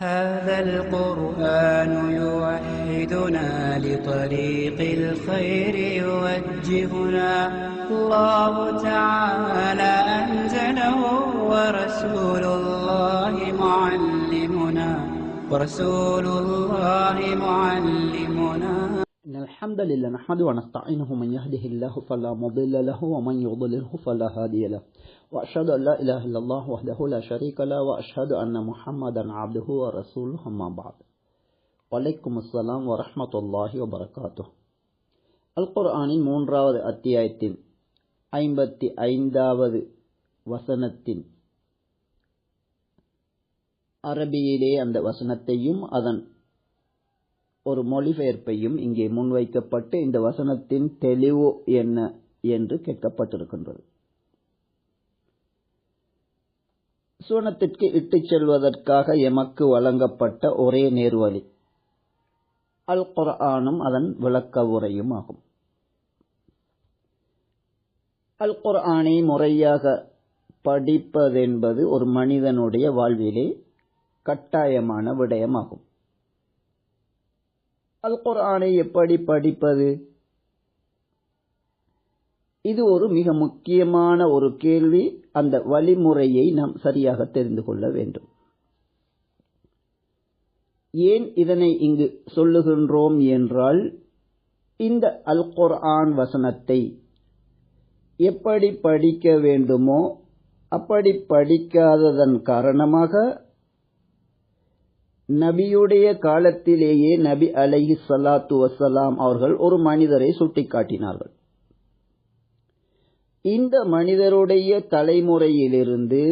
هذا القرآن يوحدنا لطريق الخير يوجهنا. الله تعالى أنزله ورسول الله معلمنا. ورسول الله معلمنا. إن الحمد لله نحمده ونستعينه من يهده الله فلا مضل له ومن يضلله فلا هادي له. وأشهد أن لا إله إلا الله وحده لا شريك له وأشهد أن محمدا عبده ورسوله أما بعد. வலைக்கும் அஸ்லாம் வரமத்துல்லாஹி வபரகாத்து அல் குர்ஆனின் மூன்றாவது அத்தியாயத்தின் ஐம்பத்தி ஐந்தாவது வசனத்தின் அரபியிலே அந்த வசனத்தையும் அதன் ஒரு மொழிபெயர்ப்பையும் இங்கே முன்வைக்கப்பட்டு இந்த வசனத்தின் தெளிவு என்ன என்று கேட்கப்பட்டிருக்கின்றது சுவனத்திற்கு இட்டுச் செல்வதற்காக எமக்கு வழங்கப்பட்ட ஒரே நேர்வழி. அல் குர்ஆனும் அதன் விளக்க உரையும் ஆகும். அல் குர்ஆனை முறையாக படிப்பதென்பது ஒரு மனிதனுடைய வாழ்விலே கட்டாயமான விடயமாகும். அல் குர்ஆனை எப்படி படிப்பது? இது ஒரு மிக முக்கியமான ஒரு கேள்வி. அந்த வழிமுறையை நாம் சரியாக தெரிந்து கொள்ள வேண்டும். ஏன் இதனை இங்கு சொல்லுகின்றோம் என்றால் இந்த அல் குர்ஆன் வசனத்தை எப்படி படிக்க வேண்டுமோ அப்படி படிக்காததன் காரணமாக நபியுடைய காலத்திலேயே நபி அலைஹி சலாத்து வசலாம் அவர்கள் ஒரு மனிதரை சுட்டிக்காட்டினார்கள். இந்த மனிதருடைய தலைமுறையிலிருந்து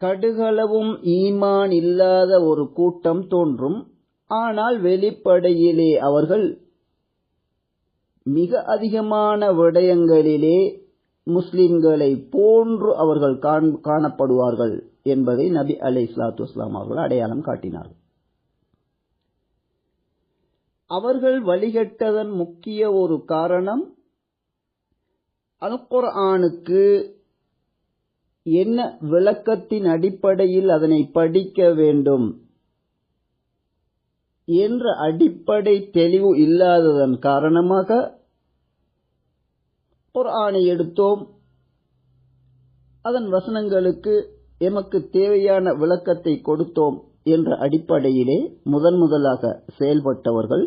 கடுகளவும் ஈமான் இல்லாத ஒரு கூட்டம் தோன்றும். ஆனால் வெளிப்படையிலே அவர்கள் மிக அதிகமான விடயங்களிலே முஸ்லிம்களை போன்று அவர்கள் காணப்படுவார்கள் என்பதை நபி அலை இஸ்லாத்து இஸ்லாம் அவர்கள் அடையாளம் காட்டினார்கள். அவர்கள் வழிகட்டதன் முக்கிய ஒரு காரணம் அல் குர்ஆனுக்கு என்ன விளக்கத்தின் அடிப்படையில் அதனை படிக்க வேண்டும் என்ற அடிப்படை தெளிவு இல்லாததன் காரணமாக குர்ஆனை எடுத்தோம். அதன் வசனங்களுக்கு எமக்கு தேவையான விளக்கத்தை கொடுத்தோம் என்ற அடிப்படையிலே முதன் முதலாக செயல்பட்டவர்கள்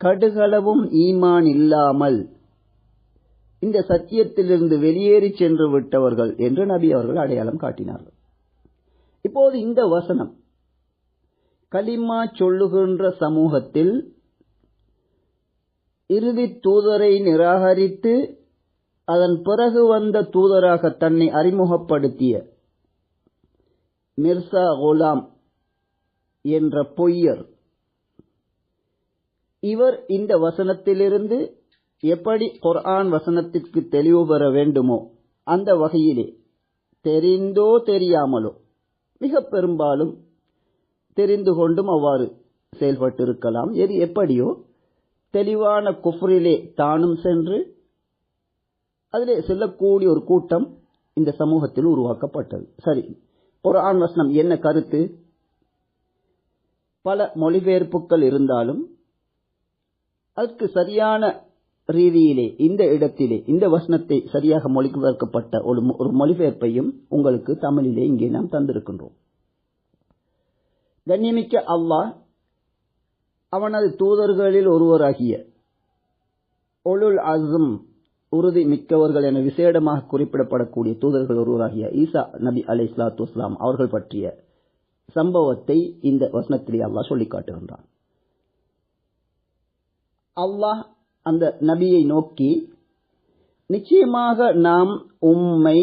கடுகளவும் ஈமான் இல்லாமல் இந்த சத்தியத்திலிருந்து வெளியேறி சென்று விட்டவர்கள் என்று நபி அவர்கள் அடையாளம் காட்டினார்கள். இப்போது இந்த வசனம் கலிமா சொல்லுகின்ற சமூகத்தில் இறுதி தூதரை நிராகரித்து அதன் பிறகு வந்த தூதராக தன்னை அறிமுகப்படுத்திய மிர்சா குலாம் என்ற பொய்யர் இவர் இந்த வசனத்திலிருந்து எப்படி குர்ஆன் வசனத்திற்கு தெளிவு பெற வேண்டுமோ அந்த வகையிலே தெரிந்தோ தெரியாமலோ மிக பெரும்பாலும் தெரிந்து கொண்டும் அவ்வாறு செயல்பட்டிருக்கலாம். எது எப்படியோ தெளிவான குஃப்ரிலே தானும் சென்று அதிலே செல்லக்கூடிய ஒரு கூட்டம் இந்த சமூகத்தில் உருவாக்கப்பட்டது. சரி குர்ஆன் வசனம் என்ன கருத்து? பல மொழிபெயர்ப்புகள் இருந்தாலும் அதற்கு சரியான ரீதியிலே இந்த இடத்திலே இந்த வசனத்தை சரியாக மொழிபெயர்க்கப்பட்ட ஒரு ஒரு மொழிபெயர்ப்பையும் உங்களுக்கு தமிழிலே இங்கே நாம் தந்திருக்கின்றோம். கண்ணியமிக்க அல்லாஹ் அவனது தூதர்களில் ஒருவராகிய ஒழுல் அசம் உறுதி மிக்கவர்கள் என விசேடமாக குறிப்பிடப்படக்கூடிய தூதர்கள் ஒருவராகிய ஈசா நபி அலை இஸ்லாத்து இஸ்லாம் அவர்கள் பற்றிய சம்பவத்தை இந்த வசனத்திலே அல்லாஹ் சொல்லி காட்டுகின்றான் அல்லாஹ் அந்த நபியை நோக்கி நிச்சயமாக நாம் உம்மை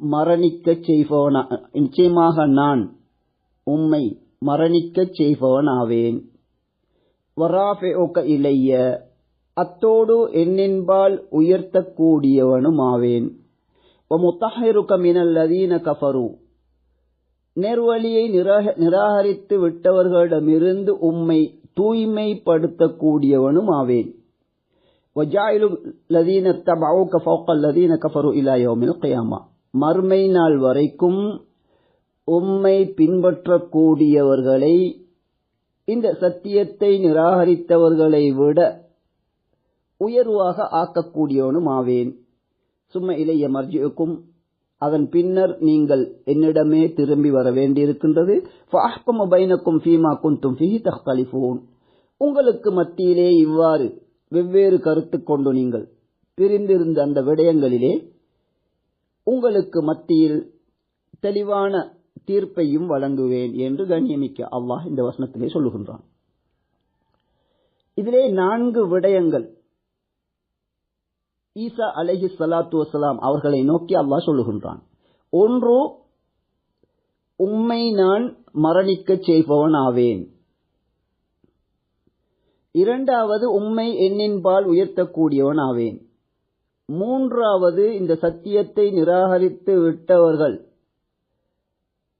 மரணிக்க செய்பவனா நிச்சயமாக நான் உம்மை மரணிக்க செய்பவன் ஆவேன் வராஃபெஓக்க இளைய அத்தோடு என்னென்பால் உயர்த்தக்கூடியவனும் ஆவேன் முத்தஹருக்க கஃபரு நேர்வழியை நிராகரித்து விட்டவர்களிடமிருந்து உம்மை தூய்மைப்படுத்தக்கூடியவனும் ஆவேன் மறுமை நாள் வரைக்கும் உம்மை பின்பற்றக்கூடியவர்களை இந்த சத்தியத்தை நிராகரித்தவர்களை விட உயர்வாக ஆக்கக்கூடியவனும் ஆவேன். சும்மா இளைய மர்ஜிக்கும் அதன் பின்னர் நீங்கள் என்னிடமே திரும்பி வர வேண்டியிருக்கின்றது. பைனக்கும் ஃபீமா குந்தும் ஃபிஹி தஹ்தலிஃபூன் உங்களுக்கு மத்தியிலே இவ்வாறு வெவ்வேறு கருத்து கொண்டு நீங்கள் பிரிந்திருந்த அந்த விடயங்களிலே உங்களுக்கு மத்தியில் தெளிவான தீர்ப்பையும் வழங்குவேன் என்று கண்ணியமிக்க அல்லாஹ் இந்த வசனத்திலே சொல்லுகின்றான். இதிலே நான்கு விடயங்கள் ஈசா அலஹி சலாத்து வசலாம் அவர்களை நோக்கி அல்லாஹ் சொல்லுகின்றான். ஒன்று உம்மை நான் மரணிக்கச் செய்பவன் ஆவேன் இரண்டாவது உம்மை எண்ணின்பால் உயர்த்தக்கூடியவன் ஆவேன். மூன்றாவது இந்த சத்தியத்தை நிராகரித்து விட்டவர்கள்.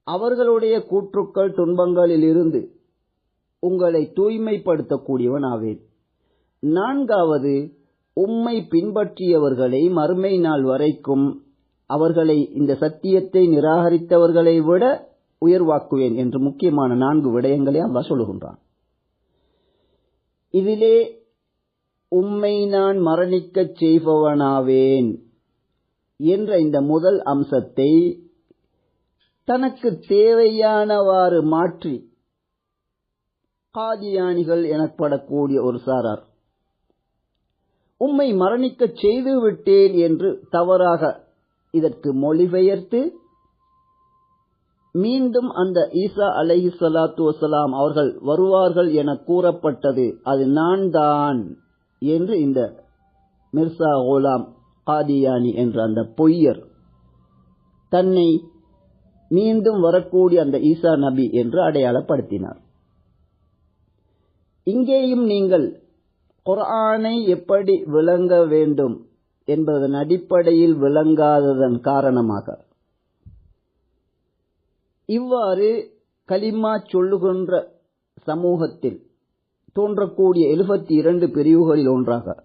அவர்களுடைய கூற்றுக்கள் துன்பங்களில் இருந்து உங்களை தூய்மைப்படுத்தக்கூடியவன் ஆவேன். நான்காவது உம்மை பின்பற்றியவர்களை மறுமை நாள் வரைக்கும் அவர்களை இந்த சத்தியத்தை நிராகரித்தவர்களை விட உயர்வாக்குவேன் என்று முக்கியமான நான்கு விடயங்களை அல்லாஹ் சொல்லுகின்றான். இதிலே உம்மை நான் மரணிக்கச் செய்பவனாவேன் என்ற இந்த முதல் அம்சத்தை தனக்கு தேவையானவாறு மாற்றி காதியானிகள் எனப்படக்கூடிய ஒரு சாரார். உம்மை மரணிக்கச் செய்து விட்டேன் என்று தவறாக இதற்கு மொழிபெயர்த்து மீண்டும் அந்த ஈசா அலஹி சலாத்து வசலாம் அவர்கள் வருவார்கள் என கூறப்பட்டது. அது நான் தான் என்று இந்த மிர்சா கோலாம் காதியானி என்ற அந்த பொய்யர் தன்னை மீண்டும் வரக்கூடிய அந்த ஈசா நபி என்று அடையாளப்படுத்தினார். இங்கேயும் நீங்கள் குரானை எப்படி விளங்க வேண்டும் என்பதன் அடிப்படையில் விளங்காததன் காரணமாக இவ்வாறு கலிமா சொல்லுகின்ற சமூகத்தில் தோன்றக்கூடிய எழுபத்தி இரண்டு பிரிவுகளில் ஒன்றாக.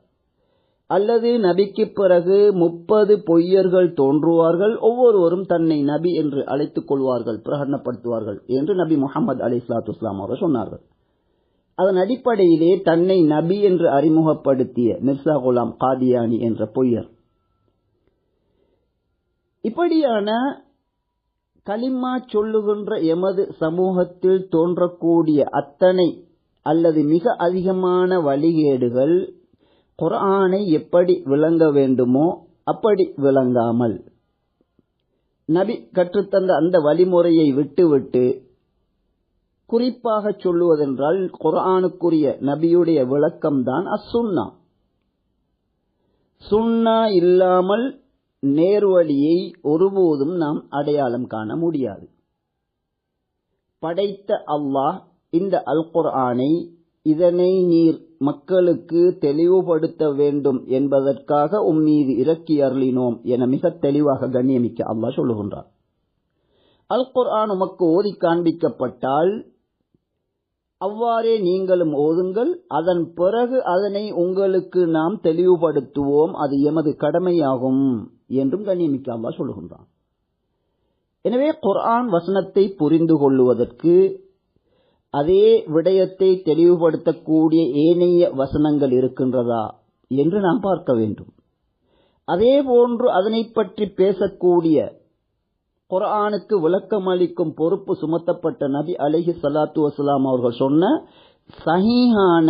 அல்லது நபிக்கு பிறகு முப்பது பொய்யர்கள் தோன்றுவார்கள் ஒவ்வொருவரும் தன்னை நபி என்று அழைத்துக் கொள்வார்கள் பிரகடனப்படுத்துவார்கள் என்று நபி முகமது அலி இஸ்லாத்து இஸ்லாம் அவர்கள் சொன்னார்கள். அதன் அடிப்படையிலே தன்னை நபி என்று அறிமுகப்படுத்திய மிர்சா குலாம் காதியானி என்ற பொய்யர். இப்படியான கலிமா சொல்லுகின்ற எமது சமூகத்தில் தோன்றக்கூடிய அத்தனை அல்லது மிக அதிகமான வழிகேடுகள் குரானை எப்படி விளங்க வேண்டுமோ அப்படி விளங்காமல். நபி கற்றுத்தந்த அந்த வழிமுறையை விட்டுவிட்டு குறிப்பாக சொல்லுவதென்றால் குரானுக்குரிய நபியுடைய விளக்கம்தான் அசுன்னா சுன்னா இல்லாமல் நேர்வழியை ஒருபோதும் நாம் அடையாளம் காண முடியாது. படைத்த அல்லாஹ் இந்த அல் குர்ஆனை இதனை நீர் மக்களுக்கு தெளிவுபடுத்த வேண்டும் என்பதற்காக உம்மீது இறக்கி அருளினோம் என மிக தெளிவாக கண்ணியமிக்க அல்லாஹ் சொல்லுகின்றார் அல் குர்ஆன் உமக்கு ஓதி காண்பிக்கப்பட்டால் அவ்வாறே நீங்களும் ஓதுங்கள். அதன் பிறகு அதனை உங்களுக்கு நாம் தெளிவுபடுத்துவோம். அது எமது கடமையாகும் என்றும் கண்ணியமிக்க அல்லா சொல்லுகின்றான். எனவே குர்ஆன் வசனத்தை புரிந்து கொள்ளுவதற்கு அதே விடயத்தை தெளிவுபடுத்தக்கூடிய ஏனைய வசனங்கள் இருக்கின்றதா என்று நாம் பார்க்க வேண்டும். அதே போன்று அதனை பற்றி பேசக்கூடிய குர்ஆனுக்கு விளக்கம் அளிக்கும் பொறுப்பு சுமத்தப்பட்ட நபி அலிஹி சலாத்து வசலாம் அவர்கள் சொன்ன சஹீஹான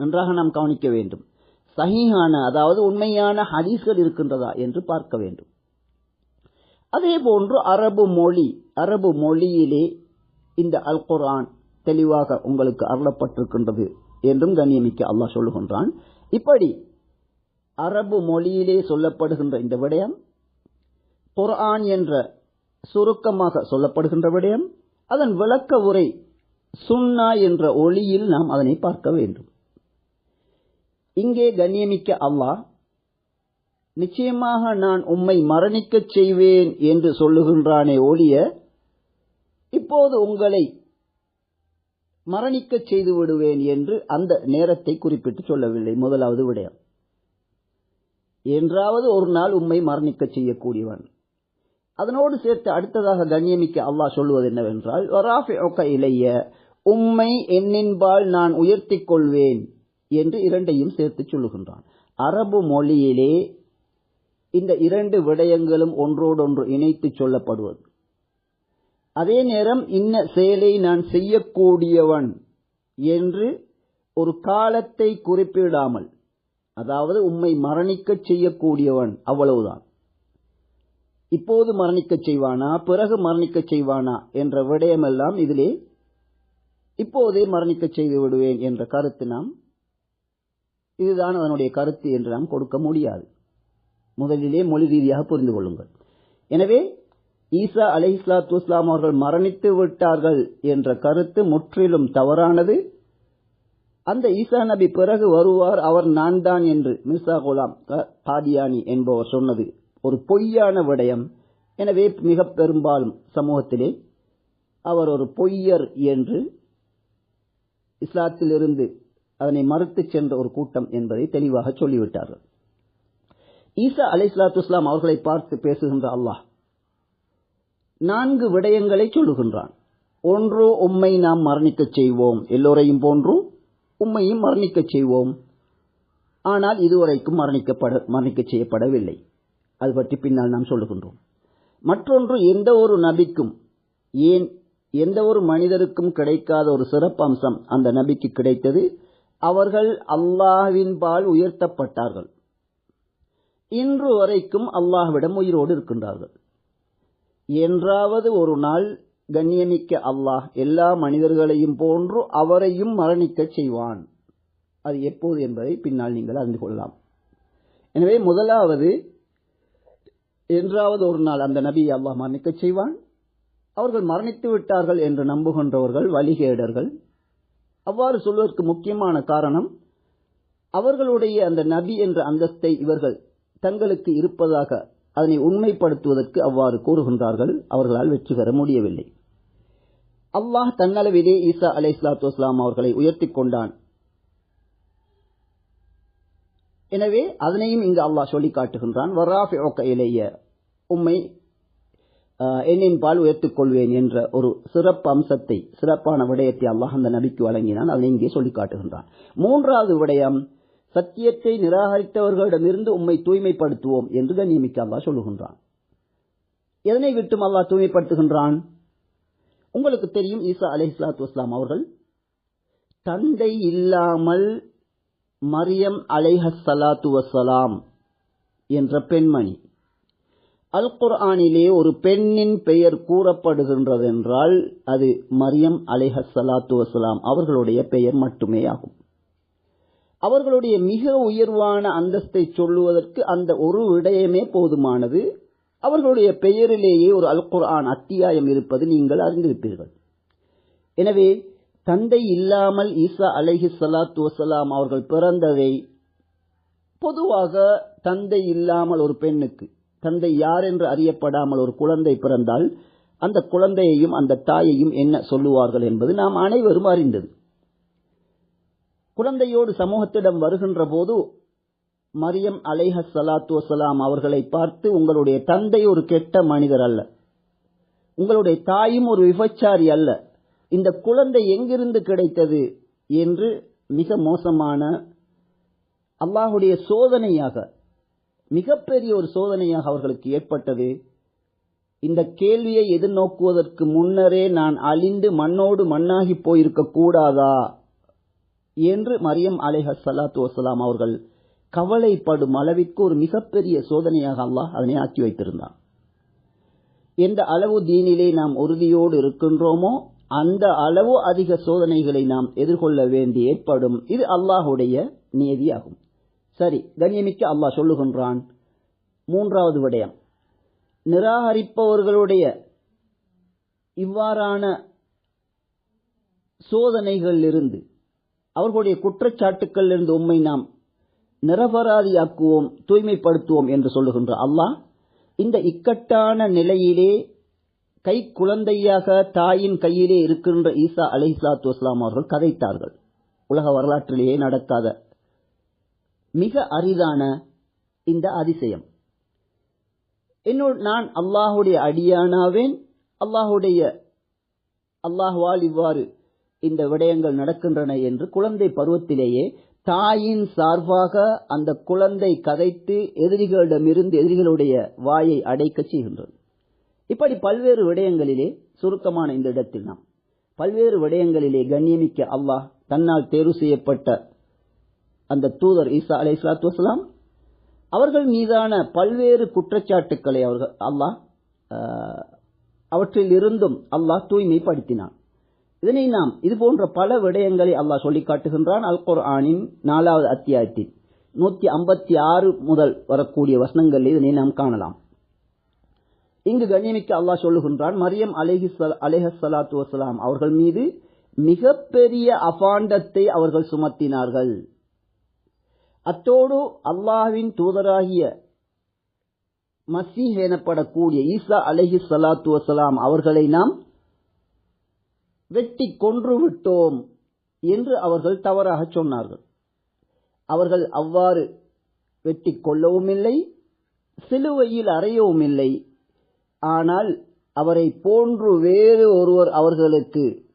நன்றாக நாம் கவனிக்க வேண்டும். சஹீஹான அதாவது உண்மையான ஹதீஸ்கள் இருக்கின்றதா என்று பார்க்க வேண்டும். அதே போன்று அரபு மொழி அரபு மொழியிலே இந்த அல் குர்ஆன் தெளிவாக உங்களுக்கு அருளப்பட்டிருக்கின்றது என்றும் கண்ணியமிக்க அல்லாஹ் சொல்லுகின்றான். இப்படி அரபு மொழியிலே சொல்லப்படுகின்ற இந்த விடயம் குர்ஆன் என்ற சுருக்கமாக சொல்லப்படுகின்ற விடயம் அதன் விளக்க உரை சுன்னா என்ற ஒளியில் நாம் அதனை பார்க்க வேண்டும். இங்கே கண்ணியமிக்க அல்லாஹ் நிச்சயமாக நான் உம்மை மரணிக்கச் செய்வேன் என்று சொல்லுகின்றானே ஒழிய இப்போது உங்களை மரணிக்கச் செய்து விடுவேன் என்று அந்த நேரத்தை குறிப்பிட்டு சொல்லவில்லை முதலாவது விடயம். என்றாவது ஒரு நாள் உம்மை மரணிக்கச் செய்யக்கூடியவன். அதனோடு சேர்த்து அடுத்ததாக கண்ணியமிக்க அல்லாஹ் சொல்வது என்னவென்றால் வராஃபிஉக இலைய உம்மை என்னின்பால் நான் உயர்த்திக் கொள்வேன் என்று இரண்டையும் சேர்த்து சொல்லுகின்றான். அரபு மொழியிலே இந்த இரண்டு விடயங்களும் ஒன்றோடொன்று இணைத்து சொல்லப்படுவது. அதே நேரம் இன்ன செயலை நான் செய்யக்கூடியவன் என்று ஒரு காலத்தை குறிப்பிடாமல் அதாவது உம்மை மரணிக்கச் செய்யக்கூடியவன் அவ்வளவுதான். இப்போது மரணிக்கச் செய்வானா? பிறகு மரணிக்கச் செய்வானா? என்ற விடயமெல்லாம் இதிலே இப்போதே மரணிக்கச் செய்து விடுவேன் என்ற கருத்து நாம் இதுதான் அதனுடைய கருத்து என்று நாம் கொடுக்க முடியாது. முதலிலே மொழி ரீதியாக புரிந்து கொள்ளுங்கள். எனவே ஈசா அலை இஸ்லாத்து இஸ்லாம் அவர்கள் மரணித்து விட்டார்கள் என்ற கருத்து முற்றிலும் தவறானது. அந்த ஈசா நபி பிறகு வருவார் அவர் நான் தான் என்று மிர்சா குலாம் காதியானி என்பவர் சொன்னது. ஒரு பொய்யான விடயம். எனவே மிக பெரும்பாலும் சமூகத்திலே அவர் ஒரு பொய்யர் என்று இஸ்லாத்திலிருந்து அதனை மறுத்துச் சென்ற ஒரு கூட்டம் என்பதை தெளிவாக சொல்லிவிட்டார்கள். ஈசா அலை இஸ்லாத்து இஸ்லாம் அவர்களை பார்த்து பேசுகின்ற அல்லாஹ் நான்கு விடயங்களை சொல்லுகின்றான். ஒன்று உம்மை நாம் மரணிக்கச் செய்வோம். எல்லோரையும் போன்று உம்மையும் மரணிக்கச் செய்வோம். ஆனால் இதுவரைக்கும் மரணிக்கப்பட மரணிக்கச் செய்யப்படவில்லை. அது பற்றி பின்னால் நாம் சொல்லுகின்றோம். மற்றொன்று எந்த ஒரு நபிக்கும் ஏன் எந்த ஒரு மனிதருக்கும் கிடைக்காத ஒரு சிறப்பம்சம் அந்த நபிக்கு கிடைத்தது? அவர்கள் அல்லாஹ்வின் பால் உயர்த்தப்பட்டார்கள். இன்று வரைக்கும் அல்லாஹ்விடம் உயிரோடு இருக்கின்றார்கள். என்றாவது ஒரு நாள் கண்ணியமிக்க அல்லாஹ் எல்லா மனிதர்களையும் போன்று அவரையும் மரணிக்கச் செய்வான். அது எப்போது என்பதை பின்னால் நீங்கள் அறிந்து கொள்ளலாம். எனவே முதலாவது என்றாவது ஒரு நாள் அந்த நபியை அல்லாஹ் மன்னிக்க செய்வான். அவர்கள் மரணித்து விட்டார்கள் என்று நம்புகின்றவர்கள் வழிகேடர்கள். அவ்வாறு சொல்வதற்கு முக்கியமான காரணம் அவர்களுடைய அந்த நபி என்ற அந்தஸ்தை இவர்கள் தங்களுக்கு இருப்பதாக அதனை உண்மைப்படுத்துவதற்கு அவ்வாறு கூறுகின்றார்கள். அவர்களால் வெற்றி பெற முடியவில்லை. அல்லாஹ் தன்னளவிலே ஈசா அலை இஸ்லாத்து அவர்களை உயர்த்திக் கொண்டான். எனவே அதனையும் இங்கு அல்லாஹ் சொல்லி காட்டுகின்றான் வராஃபி இலைய. உம்மை என்னின் பால் உயர்த்திக் கொள்வேன் என்ற ஒரு சிறப்பு அம்சத்தை சிறப்பான விடயத்தை அல்லாஹ் அந்த நபிக்கு வழங்கினான் அதை இங்கே சொல்லி காட்டுகின்றான் மூன்றாவது விடயம் சத்தியத்தை நிராகரித்தவர்களிடமிருந்து உம்மை தூய்மைப்படுத்துவோம் என்று கண்ணியமிக்க அல்லாஹ் சொல்லுகின்றான். எதனை விட்டும் அல்லாஹ் தூய்மைப்படுத்துகின்றான்? உங்களுக்கு தெரியும் ஈசா அலை இஸ்லாத்து வஸ்லாம் அவர்கள் தந்தை இல்லாமல் மரியம் அலைஹஸ் வசலாம் என்ற பெண்மணி. அல் குர்ஆனிலே ஒரு பெண்ணின் பெயர் கூறப்படுகின்றது என்றால் அது மரியம் அலைஹஸ் வசலாம் அவர்களுடைய பெயர் மட்டுமே ஆகும். அவர்களுடைய மிக உயர்வான அந்தஸ்தை சொல்லுவதற்கு அந்த ஒரு விடயமே போதுமானது. அவர்களுடைய பெயரிலேயே ஒரு அல் குர்ஆன் அத்தியாயம் இருப்பது நீங்கள் அறிந்திருப்பீர்கள். எனவே தந்தை இல்லாமல் ஈசா அலஹி சலாத்து வசலாம் அவர்கள் பிறந்ததை பொதுவாக தந்தை இல்லாமல் ஒரு பெண்ணுக்கு தந்தை யார் என்று அறியப்படாமல் ஒரு குழந்தை பிறந்தால் அந்த குழந்தையையும் அந்த தாயையும் என்ன சொல்லுவார்கள் என்பது நாம் அனைவரும் அறிந்தது. குழந்தையோடு சமூகத்திடம் வருகின்ற போது மரியம் அலைஹ சலாத்து வசலாம் அவர்களை பார்த்து உங்களுடைய தந்தை ஒரு கெட்ட மனிதர் அல்ல. உங்களுடைய தாயும் ஒரு விபச்சாரி அல்ல. இந்த குழந்தை எங்கிருந்து கிடைத்தது என்று மிக மோசமான அல்லாஹுடைய சோதனையாக மிகப்பெரிய ஒரு சோதனையாக அவர்களுக்கு ஏற்பட்டது. இந்த கேள்வியை எதிர்நோக்குவதற்கு முன்னரே நான் அழிந்து மண்ணோடு மண்ணாகி போயிருக்க கூடாதா என்று மரியம் அலேஹ சலாத்து வசலாம் அவர்கள் கவலைப்படும் அளவிற்கு ஒரு மிகப்பெரிய சோதனையாக அல்லாஹ் அதனை ஆக்கி வைத்திருந்தான். எந்த அளவு தீனிலே நாம் உறுதியோடு இருக்கின்றோமோ அந்த அளவு அதிக சோதனைகளை நாம் எதிர்கொள்ள வேண்டி ஏற்படும் இது அல்லாஹுடைய நியதியாகும். சரி கண்ணியமிக்க அல்லாஹ் சொல்லுகின்றான். மூன்றாவது விடயம். நிராகரிப்பவர்களுடைய இவ்வாறான சோதனைகளிலிருந்து அவர்களுடைய குற்றச்சாட்டுக்களிலிருந்து உண்மை நாம் நிரபராதியாக்குவோம் தூய்மைப்படுத்துவோம் என்று சொல்லுகின்ற அல்லாஹ் இந்த இக்கட்டான நிலையிலே கை குழந்தையாக தாயின் கையிலே இருக்கின்ற ஈசா அலை இஸ்லாத்து வஸ்லாம் அவர்கள் கதைத்தார்கள். உலக வரலாற்றிலேயே நடக்காத மிக அரிதான இந்த அதிசயம். என்னோட நான் அல்லாஹுடைய அடியானாவேன். அல்லாஹுடைய அல்லாஹுவால் இவ்வாறு இந்த விடயங்கள் நடக்கின்றன என்று குழந்தை பருவத்திலேயே தாயின் சார்பாக அந்த குழந்தை கதைத்து எதிரிகளிடமிருந்து எதிரிகளுடைய வாயை அடைக்க செய்கின்றது. இப்படி பல்வேறு விடயங்களிலே சுருக்கமான இந்த இடத்தில் நாம். பல்வேறு விடயங்களிலே கண்ணியமிக்க அல்லாஹ் தன்னால் தேர்வு செய்யப்பட்ட அந்த தூதர் ஈசா அலை இஸ்லாத்து வசலாம் அவர்கள் மீதான பல்வேறு குற்றச்சாட்டுக்களை அவர்கள் அல்லாஹ் அவற்றில் இருந்தும் அல்லாஹ் தூய்மைப்படுத்தினான். இதனை நாம் இது போன்ற பல விடயங்களை அல்லாஹ் சொல்லி காட்டுகின்றான். அல் குர்ஆனின் நாலாவது அத்தியாயத்தின் நூத்தி ஐம்பத்தி ஆறு முதல் வரக்கூடிய வசனங்களில் இதனை நாம் காணலாம். இங்கு கண்ணியமிக்க அல்லாஹ் சொல்லுகின்றான் மரியம் அலேஹி அலேஹலாத்து வசலாம் அவர்கள் மீது மிகப்பெரிய அபாண்டத்தை அவர்கள் சுமத்தினார்கள். அத்தோடு அல்லாஹ்வின் தூதராகிய மசீஹ் எனப்படக்கூடிய ஈசா அலஹி சலாத்து வசலாம் அவர்களை நாம் வெட்டி கொன்று விட்டோம் என்று அவர்கள் தவறாக சொன்னார்கள். அவர்கள் அவ்வாறு வெட்டி கொள்ளவும் இல்லை சிலுவையில் அறையவும் இல்லை ஆனால் அவரை போன்று வேறு ஒருவர் அவர்களுக்கு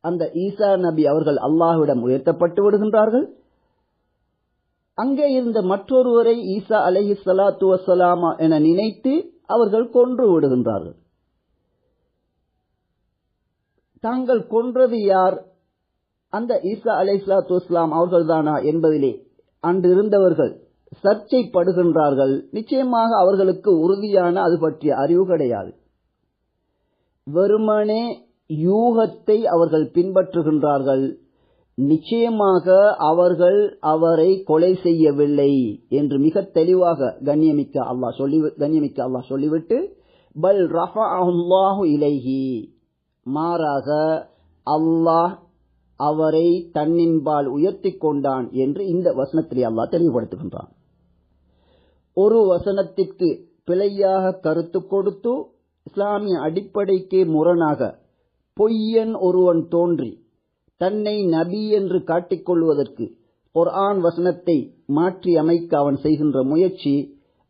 அந்த ஈசா நபி அவர்கள் அல்லாஹ்விடம் உயர்த்தப்பட்டு விடுகின்றார்கள். அங்கே இருந்த மற்றொருவரை ஈசா அலஹி சலாத்து வசலாமா என நினைத்து அவர்கள் கொன்று விடுகின்றார்கள். தாங்கள் கொன்றது யார்? அந்த ஈசா அலை சலாத்து வஸ்லாம் அவர்கள்தானா என்பதிலே அன்று இருந்தவர்கள். சர்ச்சைப்படுகின்றார்கள். நிச்சயமாக அவர்களுக்கு உறுதியான அது பற்றிய அறிவு கிடையாது. வெறுமனே யூகத்தை அவர்கள் பின்பற்றுகின்றார்கள். நிச்சயமாக அவர்கள் அவரை கொலை செய்யவில்லை என்று மிக தெளிவாக கண்ணியமிக்க அல்லாஹ் சொல்லி கண்ணியமிக்க அல்லாஹ் சொல்லிவிட்டு பல் ரஃபாஹு இலைஹி. மாறாக அல்லாஹ் அவரை தன்னின்பால் உயர்த்தி கொண்டான் என்று இந்த வசனத்திலே அல்லாஹ் தெளிவுபடுத்துகின்றான். ஒரு வசனத்திற்கு பிழையாக கருத்து கொடுத்து இஸ்லாமிய அடிப்படைக்கு முரணாக பொய்யன் ஒருவன் தோன்றி தன்னை நபி என்று காட்டிக்கொள்வதற்கு குர்ஆன் வசனத்தை மாற்றி அமைக்க அவன் செய்கின்ற முயற்சி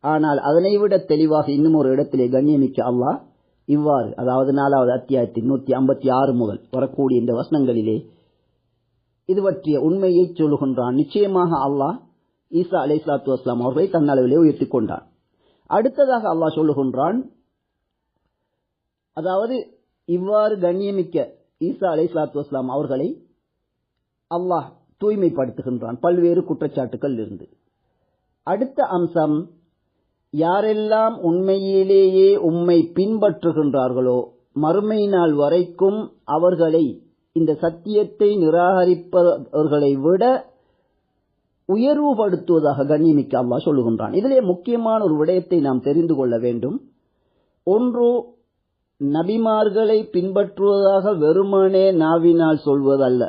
ஆனால் அதனை விட தெளிவாக இன்னும் ஒரு இடத்திலே கண்ணியமிக்க அல்லாஹ் இவ்வாறு அதாவது நாலாவது அத்தியாயத்தின் நூத்தி ஐம்பத்தி ஆறு முதல் வரக்கூடிய இந்த வசனங்களிலே இது பற்றிய உண்மையை சொல்லுகின்றான். நிச்சயமாக அல்லாஹ் ஈசா அலை சலாத்து வஸ்லாம் அவர்களை தன்னளவிலே உயர்த்தி கொண்டான். அடுத்ததாக அல்லாஹ் சொல்லுகின்றான் அதாவது இவ்வாறு கண்ணியமிக்க ஈசா அலை சலாத்து வஸ்லாம் அவர்களை அல்லாஹ் தூய்மைப்படுத்துகின்றான் பல்வேறு குற்றச்சாட்டுகள் இருந்து அடுத்த அம்சம் யாரெல்லாம் உண்மையிலேயே உம்மை பின்பற்றுகின்றார்களோ மறுமை நாள் வரைக்கும் அவர்களை இந்த சத்தியத்தை நிராகரிப்பவர்களை விட உயர்வுபடுத்துவதாக கண்ணியமிக்க அல்லாஹ் சொல்லுகின்றான். இதிலே முக்கியமான ஒரு விடயத்தை நாம் தெரிந்து கொள்ள வேண்டும். ஒன்று நபிமார்களை பின்பற்றுவதாக வெறுமனே நாவினால் சொல்வதல்ல.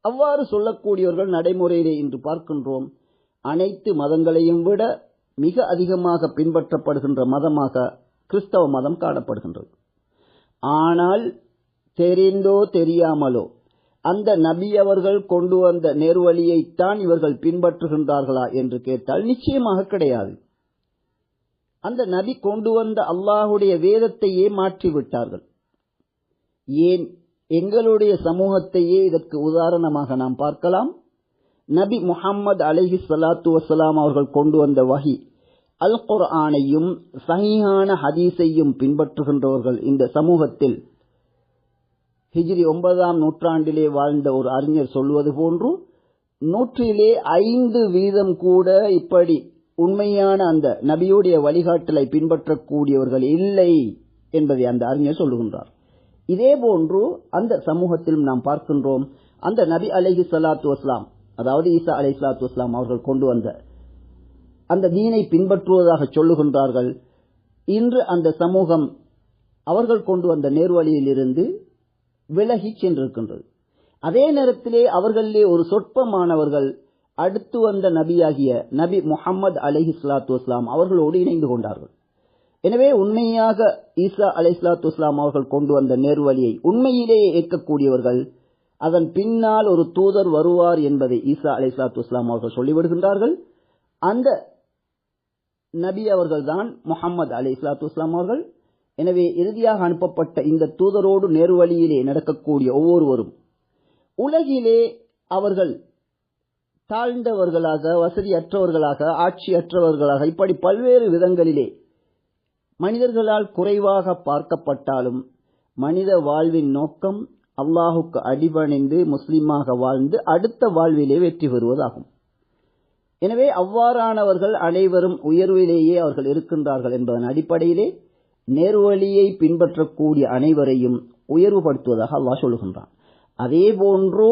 அவ்வாறு சொல்லக்கூடியவர்கள் நடைமுறையிலே இன்று பார்க்கின்றோம். அனைத்து மதங்களையும் விட மிக அதிகமாக பின்பற்றப்படுகின்ற மதமாக கிறிஸ்தவ மதம் காணப்படுகின்றது. ஆனால் தெரிந்தோ தெரியாமலோ அந்த நபி அவர்கள் கொண்டு வந்த நேர்வழியைத்தான் இவர்கள் பின்பற்றுகின்றார்களா என்று கேட்டால் நிச்சயமாக கிடையாது. அந்த நபி கொண்டு வந்த அல்லாஹுடைய வேதத்தையே மாற்றிவிட்டார்கள் ஏன்? எங்களுடைய சமூகத்தையே இதற்கு உதாரணமாக நாம் பார்க்கலாம். நபி முஹம்மது அலஹி சலாத்து வசலாம் அவர்கள் கொண்டு வந்த வகி அல் குர்ஆனையும் சஹிஹான ஹதீஸையும் பின்பற்றுகின்றவர்கள் இந்த சமூகத்தில் ஹிஜ்ரி ஒன்பதாம் நூற்றாண்டிலே வாழ்ந்த ஒரு அறிஞர் சொல்வது போன்று நூற்றிலே ஐந்து வீதம் கூட இப்படி உண்மையான அந்த நபியுடைய வழிகாட்டலை பின்பற்றக்கூடியவர்கள் இல்லை என்பதை அந்த அறிஞர் சொல்லுகின்றார். இதே போன்று அந்த சமூகத்திலும் நாம் பார்க்கின்றோம் அந்த நபி அலஹி சலாத்து வஸ்லாம் அதாவது ஈசா அலை சலாத்து வஸ்லாம் அவர்கள் கொண்டு வந்த அந்த தீனை பின்பற்றுவதாக சொல்லுகின்றார்கள். இன்று அந்த சமூகம் அவர்கள் கொண்டு வந்த நேர்வழியிலிருந்து விலகி சென்றிருக்கின்றது. அதே நேரத்திலே அவர்களிலே ஒரு சொற்பமானவர்கள் அடுத்து வந்த நபியாகிய நபி முகமது அலஹி சலாத்து வஸ்லாம் அவர்களோடு இணைந்து கொண்டார்கள். எனவே உண்மையாக ஈசா அலை சலாத்து வஸ்லாம் அவர்கள் கொண்டு வந்த நேர்வழியை உண்மையிலேயே ஏற்கக்கூடியவர்கள் அதன் பின்னால் ஒரு தூதர் வருவார் என்பதை ஈசா அலை சலாத்து வஸ்லாம் அவர்கள் சொல்லிவிடுகின்றார்கள். அந்த நபி அவர்கள்தான் முகமது அலி இஸ்லாத்து இஸ்லாம் அவர்கள். எனவே இறுதியாக அனுப்பப்பட்ட இந்த தூதரோடு நேர்வழியிலே நடக்கக்கூடிய ஒவ்வொருவரும் உலகிலே அவர்கள் தாழ்ந்தவர்களாக வசதியற்றவர்களாக ஆட்சியற்றவர்களாக இப்படி பல்வேறு விதங்களிலே மனிதர்களால் குறைவாக பார்க்கப்பட்டாலும் மனித வாழ்வின் நோக்கம் அல்லாஹுக்கு அடிபணிந்து முஸ்லிமாக வாழ்ந்து அடுத்த வாழ்விலே வெற்றி பெறுவதாகும். எனவே அவ்வாறானவர்கள் அனைவரும் உயர்விலேயே அவர்கள் இருக்கின்றார்கள் என்பதன் அடிப்படையிலே நேர்வழியை பின்பற்றக்கூடிய அனைவரையும் உயர்வுபடுத்துவதாக அல்லாஹ் சொல்லுகின்றான். அதே போன்று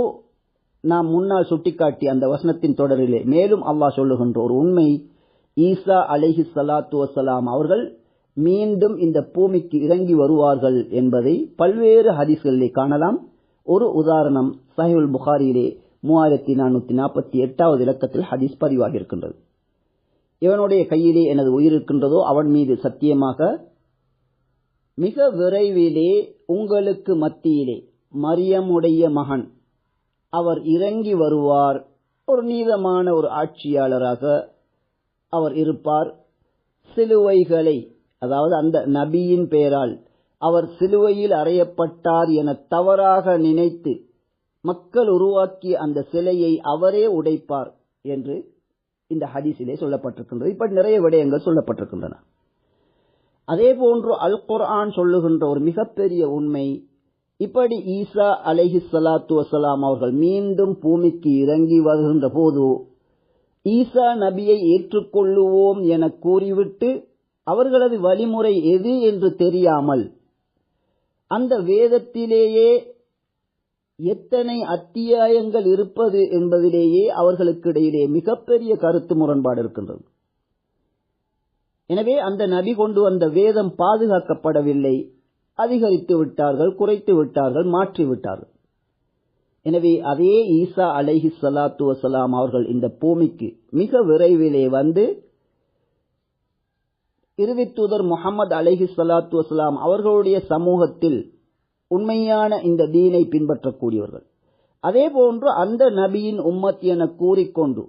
நாம் முன்னால் சுட்டிக்காட்டிய அந்த வசனத்தின் தொடரிலே மேலும் அல்லாஹ் சொல்லுகின்ற ஒரு உண்மை ஈசா அலைஹி சலாத்து வசலாம் அவர்கள் மீண்டும் இந்த பூமிக்கு இறங்கி வருவார்கள் என்பதை பல்வேறு ஹதீஸ்களிலே காணலாம். ஒரு உதாரணம் சஹிபுல் புகாரியிலே மூவாயிரத்தி நானூத்தி நாற்பத்தி எட்டாவது இலக்கத்தில் ஹதீஸ் பதிவாகி இருக்கின்றது இவனுடைய கையிலே எனது உயிர் இருக்கின்றதோ அவன் மீது சத்தியமாக மிக விரைவிலே உங்களுக்கு மத்தியிலே மரியமுடைய மகன். அவர் இறங்கி வருவார். ஒரு நீதமான ஒரு ஆட்சியாளராக அவர் இருப்பார். சிலுவைகளை அதாவது அந்த நபியின் பெயரால் அவர் சிலுவையில் அறையப்பட்டார் என தவறாக நினைத்து மக்கள் உருவாக்கிய அந்த சிலையை அவரே உடைப்பார் என்று இந்த ஹதீஸிலே சொல்லப்பட்டிருக்கின்றது. இப்படி நிறைய விடயங்கள் சொல்லப்பட்டிருக்கின்றன. அதே போன்று அல் குர்ஆன் சொல்லுகின்ற ஒரு மிகப்பெரிய உண்மை இப்படி ஈசா அலஹி சலாத்து வசலாம் அவர்கள் மீண்டும் பூமிக்கு இறங்கி வருகின்ற போது ஈசா நபியை ஏற்றுக்கொள்ளுவோம் என கூறிவிட்டு அவர்களது வழிமுறை எது என்று தெரியாமல் அந்த வேதத்திலேயே எத்தனை அத்தியாயங்கள் இருப்பது என்பதிலேயே அவர்களுக்கு இடையிலே மிகப்பெரிய கருத்து முரண்பாடு இருக்கின்றது. எனவே அந்த நபி கொண்டு வந்த வேதம் பாதுகாக்கப்படவில்லை. அதிகரித்து விட்டார்கள் குறைத்து விட்டார்கள் மாற்றி விட்டார்கள். எனவே அதே ஈசா அலைஹி சலாத்து வசலாம் அவர்கள் இந்த பூமிக்கு மிக விரைவிலே வந்து இறுதி தூதர் முகமது அலைஹி சலாத்து வசலாம் அவர்களுடைய சமூகத்தில் உண்மையான இந்த தீனை பின்பற்றக்கூடியவர்கள். அதே போன்று அந்த நபியின் உம்மத் என கூறிக்கொண்டு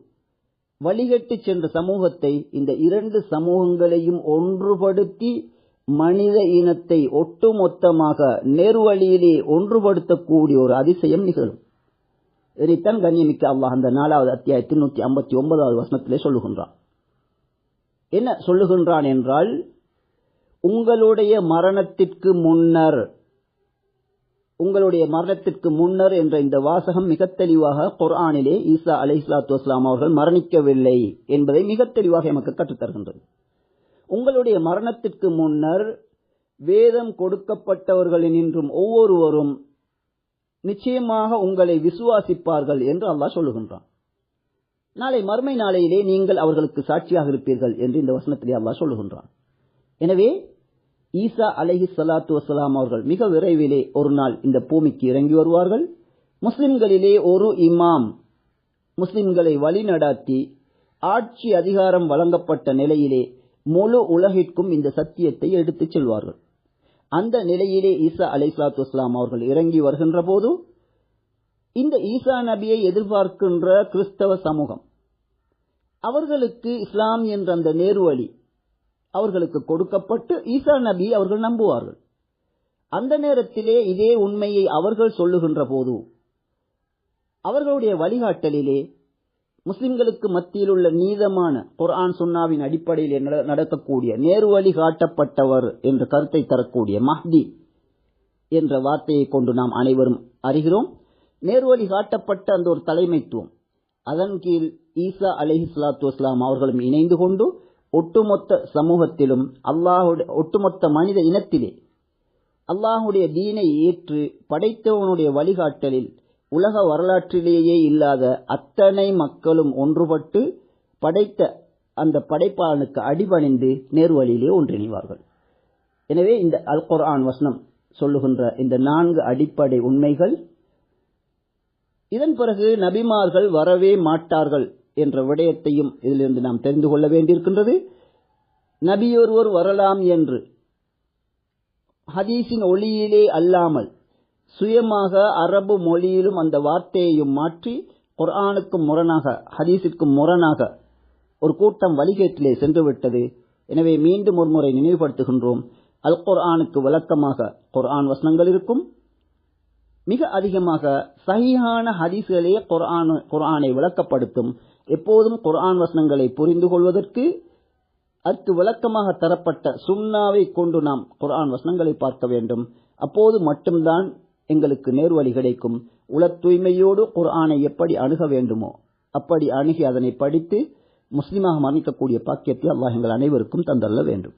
வழிகட்டு சென்ற சமூகத்தை இந்த இரண்டு சமூகங்களையும் ஒன்றுபடுத்தி மனித இனத்தை ஒட்டுமொத்தமாக நேர்வழியிலே ஒன்றுபடுத்தக்கூடிய ஒரு அதிசயம் நிகழும். இதைத்தான் கண்ணியமிக்க அல்லாஹ் அந்த நாலாவது அத்தியாயத்தில் நூத்தி ஐம்பத்தி ஒன்பதாவது வசனத்திலே சொல்லுகின்றான். என்ன சொல்லுகின்றான் என்றால் உங்களுடைய மரணத்திற்கு முன்னர் உங்களுடைய மரணத்திற்கு முன்னர் என்ற இந்த வாசகம் மிக தெளிவாக குர்ஆனிலே ஈசா அலை இஸ்லாத்து வஸ்லாம் அவர்கள் மரணிக்கவில்லை என்பதை மிக தெளிவாக எமக்கு கற்றுத்தருகின்றது உங்களுடைய மரணத்திற்கு முன்னர் வேதம் கொடுக்கப்பட்டவர்களினின்றும் ஒவ்வொருவரும் நிச்சயமாக உங்களை விசுவாசிப்பார்கள் என்று அல்லாஹ் சொல்லுகின்றான். நாளை மறுமை நாளையிலே நீங்கள் அவர்களுக்கு சாட்சியாக இருப்பீர்கள் என்று இந்த வசனத்திலே அல்லாஹ் சொல்லுகின்றான். எனவே ஈசா அலஹி சலாத்து வசலாம் அவர்கள் மிக விரைவிலே ஒரு நாள் இந்த பூமிக்கு இறங்கி வருவார்கள். முஸ்லிம்களிலே ஒரு இமாம் முஸ்லிம்களை வழிநடாத்தி ஆட்சி அதிகாரம் வழங்கப்பட்ட நிலையிலே முழு உலகிற்கும் இந்த சத்தியத்தை எடுத்துச் செல்வார்கள். அந்த நிலையிலே ஈசா அலை சலாத்து வஸ்லாம் அவர்கள் இறங்கி வருகின்ற போது இந்த ஈசா நபியை எதிர்பார்க்கின்ற கிறிஸ்தவ சமூகம் அவர்களுக்கு இஸ்லாம் என்ற அந்த நேர்வழி அவர்களுக்கு கொடுக்கப்பட்டு ஈசா நபி அவர்கள் நம்புவார்கள். அந்த நேரத்திலே இதே உண்மையை அவர்கள் சொல்லுகின்ற போது அவர்களுடைய வழிகாட்டலிலே முஸ்லிம்களுக்கு மத்தியில் உள்ள நீதமான குர்ஆன் சுன்னாவின் அடிப்படையில் நடக்கக்கூடிய நேர்வழி காட்டப்பட்டவர் என்ற கருத்தை தரக்கூடிய மஹ்தி என்ற வார்த்தையை கொண்டு நாம் அனைவரும் அறிகிறோம். நேர்வழி காட்டப்பட்ட அந்த ஒரு தலைமைத்துவம் அதன் கீழ் ஈசா அலஹி சலாத்து வஸ்லாம் அவர்களும் இணைந்து கொண்டு ஒட்டுமொத்த சமூகத்திலும் அல்லாஹுடைய ஒட்டுமொத்த மனித இனத்திலே அல்லாஹுடைய தீனை ஏற்று படைத்தவனுடைய வழிகாட்டலில் உலக வரலாற்றிலேயே இல்லாத அத்தனை மக்களும் ஒன்றுபட்டு படைத்த அந்த படைப்பாளனுக்கு அடிபணிந்து நேர்வழியிலே ஒன்றிணைவார்கள். எனவே இந்த அல் குர்ஆன் வசனம் சொல்லுகின்ற இந்த நான்கு அடிப்படை உண்மைகள். இதன் பிறகு நபிமார்கள் வரவே மாட்டார்கள். என்ற விடயத்தையும் இதிலிருந்து நாம் தெரிந்து கொள்ள வேண்டியிருக்கின்றது. நபியொருவர் வரலாம் என்று ஹதீஸின் ஒளியிலே அல்லாமல் சுயமாக அரபு மொழியிலும் அந்த வார்த்தையையும் மாற்றி குர்ஆனுக்கும் முரணாக ஹதீஸிற்கும் முரணாக ஒரு கூட்டம் வழிகேட்டிலே சென்றுவிட்டது. எனவே மீண்டும் ஒரு முறை நினைவுபடுத்துகின்றோம். அல் குர்ஆனுக்கு விளக்கமாக குர்ஆன் வசனங்கள் இருக்கும். மிக அதிகமாக சஹீஹான ஹதீஸ்களே குர்ஆன் குர்ஆனை விளக்கப்படுத்தும். எப்போதும் குர்ஆன் வசனங்களை புரிந்து கொள்வதற்கு அதற்கு விளக்கமாக தரப்பட்ட சுண்ணாவை கொண்டு நாம் குர்ஆன் வசனங்களை பார்க்க வேண்டும். அப்போது மட்டும்தான் எங்களுக்கு நேர்வழி கிடைக்கும். உல தூய்மையோடு குர்ஆனை எப்படி அணுக வேண்டுமோ அப்படி அணுகி அதனை படித்து முஸ்லிமாக மரணிக்கக்கூடிய பாக்கியத்தை அல்லாஹ் எங்கள் அனைவருக்கும் தந்தள்ள வேண்டும்.